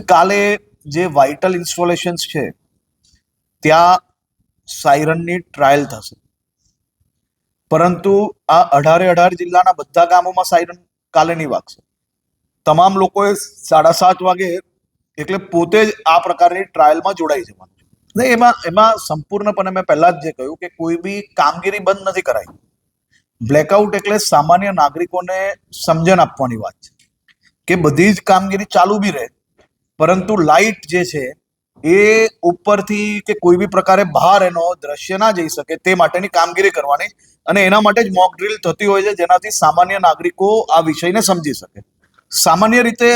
કાલે જે vital installations છે, ત્યાં સાયરનની ટ્રાયલ થશે. પરંતુ આ અઢારે અઢાર જિલ્લાના બધા ગામોમાં સાયરન કાલે નહીં વાગશે. તમામ લોકોએ સાડા સાત વાગે, એટલે પોતે જ આ પ્રકારની ટ્રાયલમાં જોડાઈ જવાનું છે. ને એમાં એમાં સંપૂર્ણપણે મેં પહેલા જ જે કહ્યું કે કોઈ બી કામગીરી બંધ નથી કરાઈ. બ્લેકઆઉટ એટલે સામાન્ય નાગરિકોને સમજણ આપવાની વાત છે કે બધી જ કામગીરી ચાલુ બી રહે પરંતુ લાઇટ જે છે, એ ઉપરથી કે કોઈ બી પ્રકારે બહાર એનો દ્રશ્ય ના જઈ શકે તે માટેની કામગીરી કરવાની અને એના માટે જ મોક ડ્રીલ થતી હોય છે, જેનાથી સામાન્ય નાગરિકો આ વિષયને સમજી શકે. સામાન્ય રીતે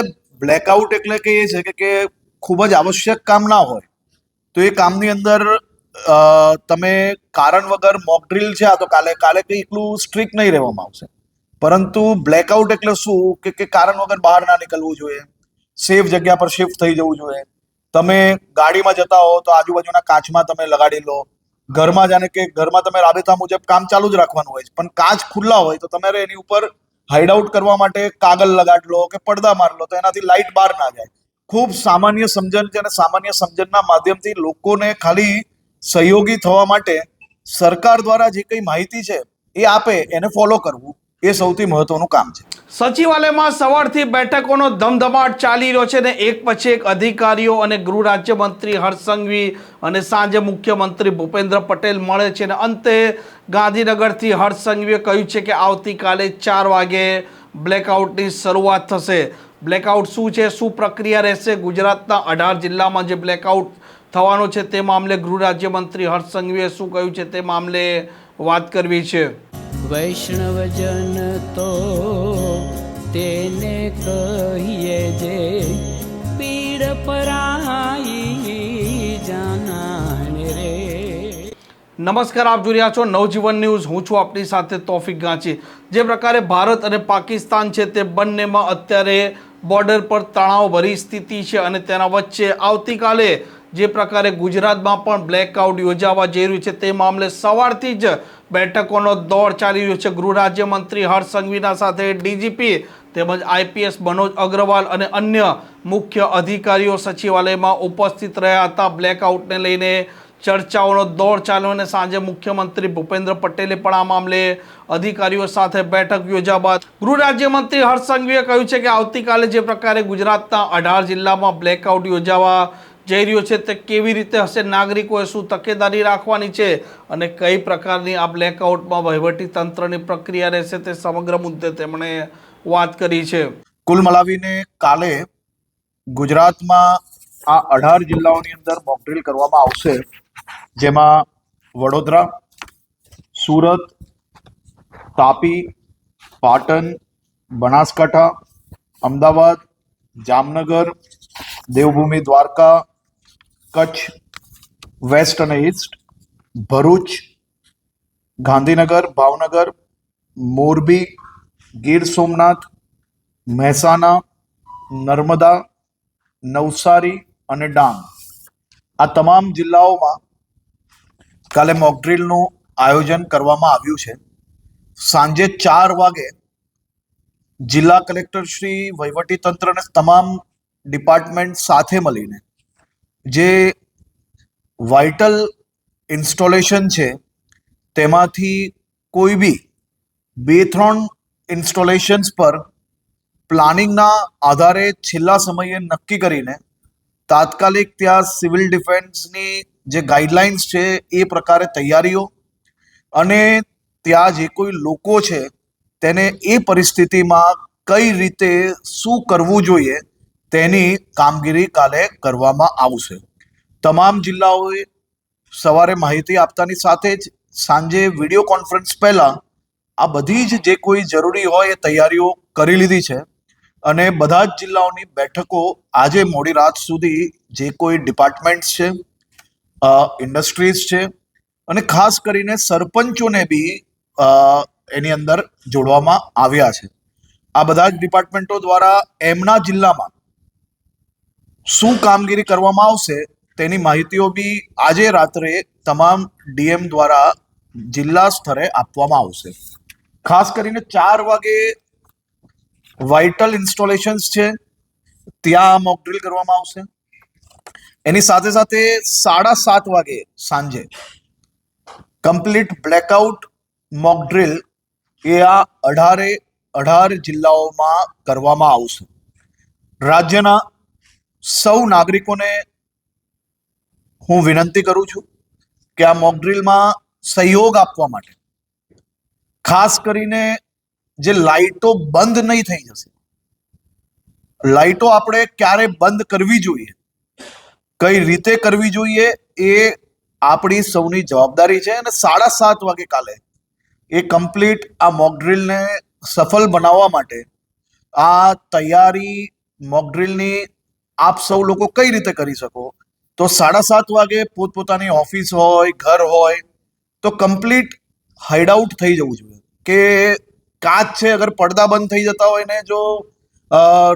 બ્લેકઆઉટ એટલે કે એ છે કે ખૂબ જ આવશ્યક કામ ના હોય, તો એ કામની અંદર તમે કારણ વગર મોક ડ્રીલ છે, આ તો કાલે કાલે કંઈ એટલું સ્ટ્રિક્ટ નહીં રહેવામાં આવશે. પરંતુ બ્લેકઆઉટ એટલે શું? કે કારણ વગર બહાર ના નીકળવું જોઈએ? સેફ જગ્યા પર શિફ્ટ થઈ જવું જોઈએ. તમે ગાડીમાં જતા હો તો આજુબાજુના કાચમાં તમે લગાડી લો. ઘરમાં જાણે કે ઘરમાં તમે રાબેતા મુજબ કામ ચાલુ જ રાખવાનું હોય છે. પણ કાચ ખુલ્લા હોય તો તમારે એની ઉપર હાઇડઆઉટ કરવા માટે કાગળ લગાડ લો કે પડદા માર લો તો એનાથી લાઇટ બહાર ના જાય. ખૂબ સામાન્ય સમજણ છે અને સામાન્ય સમજણના માધ્યમથી લોકોને ખાલી સહયોગી થવા માટે સરકાર દ્વારા જે કંઈ માહિતી છે એ આપે એને ફોલો કરવું. એ સૌથી મહત્વનું કામ છે. સચિવાલયમાં સવારથી બેઠકોનો ધમધમાટ ચાલી રહ્યો છે ને એક પછી એક અધિકારીઓ અને ગૃહ રાજ્યમંત્રી હર્ષ સંઘવી અને સાંજે મુખ્યમંત્રી ભૂપેન્દ્ર પટેલ મળે છે અને અંતે ગાંધીનગરથી હર્ષસંઘવીએ કહ્યું છે કે આવતીકાલે ચાર વાગે બ્લેકઆઉટની શરૂઆત થશે. બ્લેકઆઉટ શું છે? શું પ્રક્રિયા રહેશે? ગુજરાતના અઢાર જિલ્લામાં જે બ્લેકઆઉટ થવાનો છે તે મામલે ગૃહ રાજ્યમંત્રી હર્ષ શું કહ્યું છે તે મામલે વાત કરવી છે. વૈષ્ણવજન તો તેને કહીએ જે પીડ પરાઈ જાનાને રે. નમસ્કાર, આપ જોઈ રહ્યા છો નવજીવન ન્યૂઝ. હું છું આપની સાથે તોફિક ગાંચી. જે પ્રકારે ભારત અને પાકિસ્તાન છે તે બંનેમાં અત્યારે બોર્ડર પર તણાવ ભરી સ્થિતિ છે અને તેના વચ્ચે આવતીકાલે જે પ્રકારે ગુજરાતમાં પણ બ્લેકઆઉટ યોજાવા જઈ રહ્યું છે તે મામલે સવારથી જ બેઠકોનો દોર ચાલી રહ્યો છે. ગૃહ રાજ્યમંત્રી હર્ષ સંઘવીના સાથે ડીજીપી તેમજ આઈપીએસ મનોજ અગ્રવાલ અને અન્ય મુખ્ય અધિકારીઓ સચિવાલયમાં ઉપસ્થિત રહ્યા હતા. બ્લેકઆઉટને લઈને ચર્ચાઓનો દોર ચાલ્યો અને સાંજે મુખ્યમંત્રી ભૂપેન્દ્ર પટેલે પણ આ મામલે અધિકારીઓ સાથે બેઠક યોજ્યા બાદ ગૃહ રાજ્યમંત્રી હર્ષ સંઘવીએ કહ્યું છે કે આવતીકાલે જે પ્રકારે ગુજરાતના અઢાર જિલ્લામાં બ્લેકઆઉટ યોજાવા જઈ રહ્યો છે તે કેવી રીતે હશે? નાગરિકોએ શું તકેદારી રાખવાની છે? અને કઈ પ્રકારની આ બ્લેકઆઉટમાં વહીવટી તંત્રની પ્રક્રિયા રહેશે તે સમગ્ર મુદ્દે તેમણે વાત કરી છે. કુલ મલાવીને કાલે ગુજરાતમાં આ અઢાર જિલ્લાઓની અંદર મોકડ્રીલ કરવામાં આવશે. જેમાં વડોદરા, સુરત, તાપી, પાટણ, બનાસકાંઠા, અમદાવાદ, જામનગર, દેવભૂમિ, દ્વારકા કચ્છ, વેસ્ટ અને ઈસ્ટ, ભરૂચ, ગાંધીનગર, ભાવનગર, મોરબી, ગીર સોમનાથ, મહેસાણા, નર્મદા, નવસારી અને ડાંગ. આ તમામ જિલ્લાઓમાં કાલે મોકડ્રીલનું આયોજન કરવામાં આવ્યું છે. સાંજે ચાર વાગે જિલ્લા કલેક્ટર શ્રી વહીવટી તંત્રને તમામ ડિપાર્ટમેન્ટ સાથે મળીને જે વાઇટલ ઇન્સ્ટોલેશન છે, તેમાંથી કોઈ બી બે ત્રણ ઇન્સ્ટોલેશન્સ પર પ્લાનિંગના આધારે છેલ્લા સમયે નક્કી કરીને તાત્કાલિક ત્યાં સિવિલ ડિફેન્સની જે ગાઈડલાઇન્સ છે એ પ્રકારે તૈયારીઓ અને ત્યાં જે કોઈ લોકો છે તેને એ પરિસ્થિતિમાં કઈ રીતે શું કરવું જોઈએ તેની કામગીરી કાલે કરવામાં આવશે. તમામ જિલ્લાઓએ સવારે માહિતી આપતાની સાથે જ સાંજે વીડિયો કોન્ફરન્સ પહેલા આ બધી જ જે કોઈ જરૂરી હોય એ તૈયારીઓ કરી લીધી છે અને બધા જ જિલ્લાઓની બેઠકો આજે મોડી રાત સુધી જે કોઈ ડિપાર્ટમેન્ટ્સ છે ઇન્ડસ્ટ્રીઝ છે અને ખાસ કરીને સરપંચોને બી એની અંદર જોડવામાં આવ્યા છે. આ બધા જ ડિપાર્ટમેન્ટો દ્વારા એમના જિલ્લામાં શું કામગીરી કરવામાં આવશે તેની માહિતીઓ બી આજે રાત્રે તમામ ડીએમ દ્વારા જિલ્લા સ્તરે આપવામાં આવશે. ખાસ કરીને ચાર વાગે વાઇટલ ઇન્સ્ટોલેશન્સ છે, ત્યાં મોક ડ્રિલ કરવામાં આવશે. એની સાથે સાથે સાડા સાત વાગે સાંજે કમ્પ્લીટ બ્લેકઆઉટ મોક ડ્રિલ એ આ અઢારે અઢાર જિલ્લાઓમાં કરવામાં આવશે. રાજ્યના સૌ નાગરિકોને હું વિનંતી કરું છું કે આ મોક ડ્રિલમાં સહયોગ આપવા માટે, ખાસ કરીને જે લાઇટો બંધ નહીં થઈ જશે, લાઇટો આપણે ક્યારે બંધ કરવી જોઈએ, કઈ રીતે કરવી જોઈએ એ આપણી સૌની જવાબદારી છે અને સાડા સાત વાગે કાલે એ કમ્પ્લીટ આ મોક ડ્રિલને સફળ બનાવવા માટે આ તૈયારી મોક ડ્રિલની આપ સૌ લોકો કઈ રીતે કરી શકો? તો સાડા સાત વાગે પોતપોતાની ઓફિસ હોય, ઘર હોય, તો કમ્પ્લીટ હાઈડ આઉટ થઈ જવું જોઈએ. કે કાચ છે, અગર પડદા બંધ થઈ જતા હોય ને, જો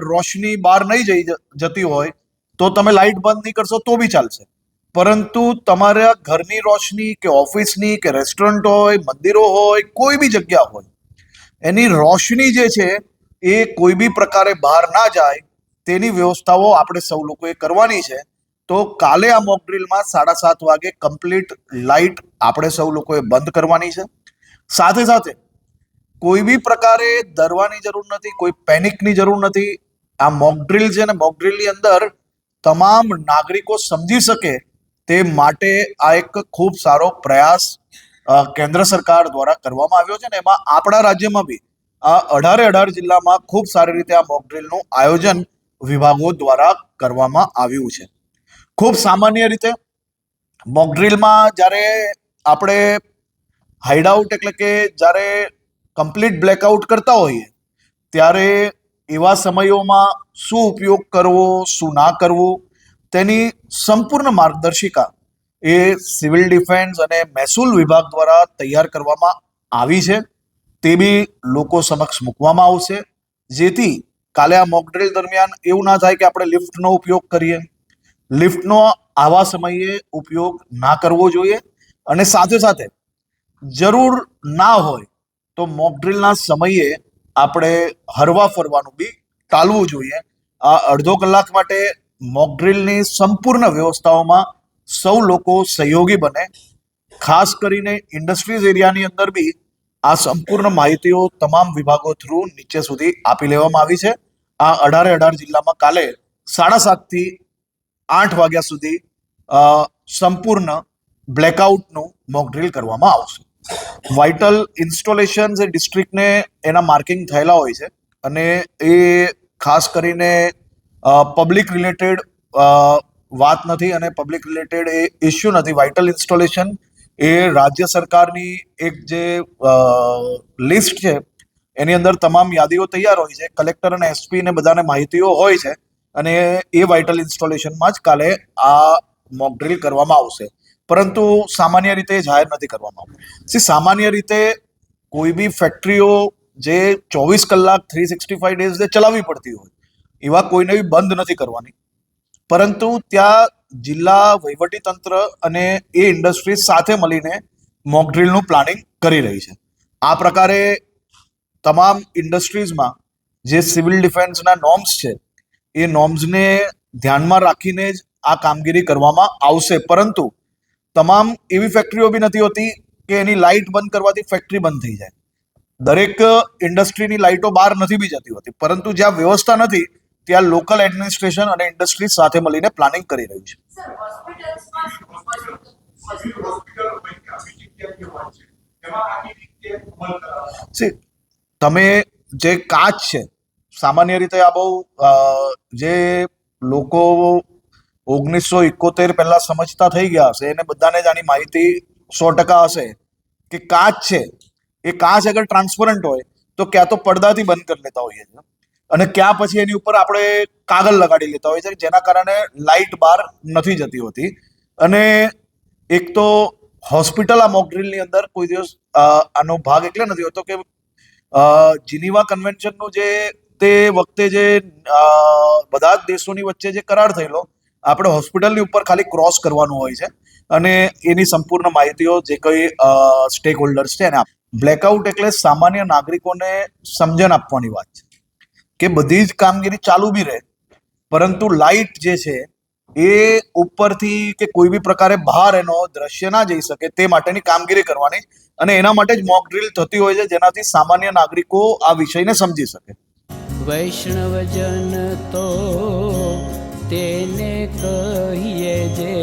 રોશની બહાર નહીં જઈ જતી હોય, તો તમે લાઇટ બંધ નહીં કરશો, તો બી ચાલશે. પરંતુ તમારા ઘરની રોશની કે ઓફિસની કે રેસ્ટોરન્ટ હોય, મંદિરો હોય, કોઈ બી જગ્યા હોય, એની રોશની જે છે, એ કોઈ બી પ્રકારે બહાર ના જાય તેની વ્યવસ્થાઓ આપણે સૌ લોકોએ કરવાની છે. તો કાલે આ મોક ડ્રિલમાં સાડા સાત વાગે કમ્પ્લીટ લાઇટ આપણે સૌ લોકોએ બંધ કરવાની છે. સાથે સાથે કોઈ બી પ્રકારે ડરવાની જરૂર નથી, કોઈ પેનિકની જરૂર નથી. આ મોક ડ્રિલ છે ને મોક ડ્રિલની અંદર તમામ નાગરિકો સમજી શકે તે માટે આ એક ખૂબ સારો પ્રયાસ કેન્દ્ર સરકાર દ્વારા કરવામાં આવ્યો છે ને એમાં આપણા રાજ્યમાં બી આ અઢારે અઢાર જિલ્લામાં ખૂબ સારી રીતે આ મોક ડ્રિલનું આયોજન વિભાગો દ્વારા કરવામાં આવ્યું છે. ખૂબ સામાન્ય રીતે મોકડ્રીલમાં જ્યારે આપણે હાઈડઆઉટ એટલે કે જ્યારે કમ્પ્લીટ બ્લેકઆઉટ કરતા હોઈએ, ત્યારે એવા સમયોમાં શું ઉપયોગ કરવો, શું ના કરવું, તેની સંપૂર્ણ માર્ગદર્શિકા એ સિવિલ ડિફેન્સ અને મહેસૂલ વિભાગ દ્વારા તૈયાર કરવામાં આવી છે. તે બી લોકો સમક્ષ મૂકવામાં આવશે. જેથી કાલે આ મોકડ્રિલ દરમિયાન એવું ના થાય કે આપણે લિફ્ટનો ઉપયોગ કરીએ. લિફ્ટનો આવા સમયે ઉપયોગ ના કરવો જોઈએ અને સાથે સાથે જરૂર ના હોય તો મોકડ્રિલના સમયે આપણે હરવા ફરવાનું બી ટાળવું જોઈએ. આ અડધો કલાક માટે મોકડ્રિલની સંપૂર્ણ વ્યવસ્થાઓમાં સૌ લોકો સહયોગી બને. ખાસ કરીને ઇન્ડસ્ટ્રીઝ એરિયાની અંદર બી આ સંપૂર્ણ માહિતીઓ તમામ વિભાગો થ્રુ નીચે સુધી આપી લેવામાં આવી છે. આ અઢારે અઢાર જિલ્લામાં કાલે સાડા સાતથી આઠ વાગ્યા સુધી સંપૂર્ણ બ્લેકઆઉટનું મોક ડ્રીલ કરવામાં આવશે. વાઇટલ ઇન્સ્ટોલેશન એ ડિસ્ટ્રિક્ટને એના માર્કિંગ થયેલા હોય છે અને એ ખાસ કરીને પબ્લિક રિલેટેડ વાત નથી અને પબ્લિક રિલેટેડ એ ઇસ્યુ નથી. વાઇટલ ઇન્સ્ટોલેશન એ રાજ્ય સરકારની એક જે લિસ્ટ છે, એની અંદર તમામ યાદીઓ તૈયાર હોય છે. કલેક્ટર અને એસપી ને બધાને માહિતીઓ હોય છે અને એ વાઇટલ ઇન્સ્ટોલેશનમાં જ કાલે આ મોક ડ્રિલ કરવામાં આવશે. પરંતુ સામાન્ય રીતે જાહેર નથી કરવામાં આવતું. સી સામાન્ય રીતે કોઈ બી ફેક્ટરીઓ જે ચોવીસ કલાક થ્રી સિક્સટી ફાઈવ ડેઝ ચલાવવી પડતી હોય, એવા કોઈને બી બંધ નથી કરવાની. પરંતુ ત્યાં જિલ્લા વહીવટી તંત્ર અને એ ઇન્ડસ્ટ્રીઝ સાથે મળીને મોકડ્રીલનું પ્લાનિંગ કરી રહી છે. આ પ્રકારે તમામ ઇન્ડસ્ટ્રીઝમાં જે સિવિલ ડિફેન્સના નોર્મ્સ છે, એ નોર્મ્સને ધ્યાનમાં રાખીને જ આ કામગીરી કરવામાં આવશે. પરંતુ તમામ એવી ફેક્ટરીઓ બી નથી હોતી કે એની લાઇટ બંધ કરવાથી ફેક્ટરી બંધ થઈ જાય. દરેક ઇન્ડસ્ટ્રીની લાઇટો બહાર નથી બી જતી હોતી. પરંતુ જ્યાં વ્યવસ્થા નથી ત્યાં લોકલ એડમિનિસ્ટ્રેશન અને ઇન્ડસ્ટ્રી સાથે મળીને પ્લાનિંગ કરી રહ્યું છે. તમે જે કાચ છે સામાન્ય રીતે આ બહુ જે લોકો ઓગણીસો એકોતેર પહેલા સમજતા થઈ ગયા હશે એને બધાને જ આની માહિતી સો ટકા હશે કે કાચ છે. એ કાચ અગર ટ્રાન્સપરન્ટ હોય તો ક્યાં તો પડદાથી બંધ કરી લેતા હોઈએ છીએ. અને ક્યાં પછી એની ઉપર આપણે કાગળ લગાડી લેતા હોય છે, જેના કારણે લાઇટ બહાર નથી જતી હોતી. અને એક તો હોસ્પિટલ આ મોકડ્રીલની અંદર કોઈ દિવસ આનો ભાગ એટલે નથી હોતો કે જીનીવા કન્વેન્શનનું જે તે વખતે જે બધા જ દેશોની વચ્ચે જે કરાર થયેલો, આપણે હોસ્પિટલની ઉપર ખાલી ક્રોસ કરવાનું હોય છે. અને એની સંપૂર્ણ માહિતીઓ જે કઈ સ્ટેક હોલ્ડર્સ છે એને બ્લેકઆઉટ એટલે સામાન્ય નાગરિકોને સમજણ આપવાની વાત છે. કે બધી જ કામગીરી ચાલુ બી રહે. પરંતુ લાઇટ જે છે, એ ઉપરથી કે કોઈ બી પ્રકારે બહાર એનો દ્રશ્ય ના જઈ શકે તે માટેની કામગીરી કરવાની અને એના માટે જ મોક ડ્રીલ થતી હોય છે, જેનાથી સામાન્ય નાગરિકો આ વિષયને સમજી શકે. વૈષ્ણવજન તો તેને કહીએ જે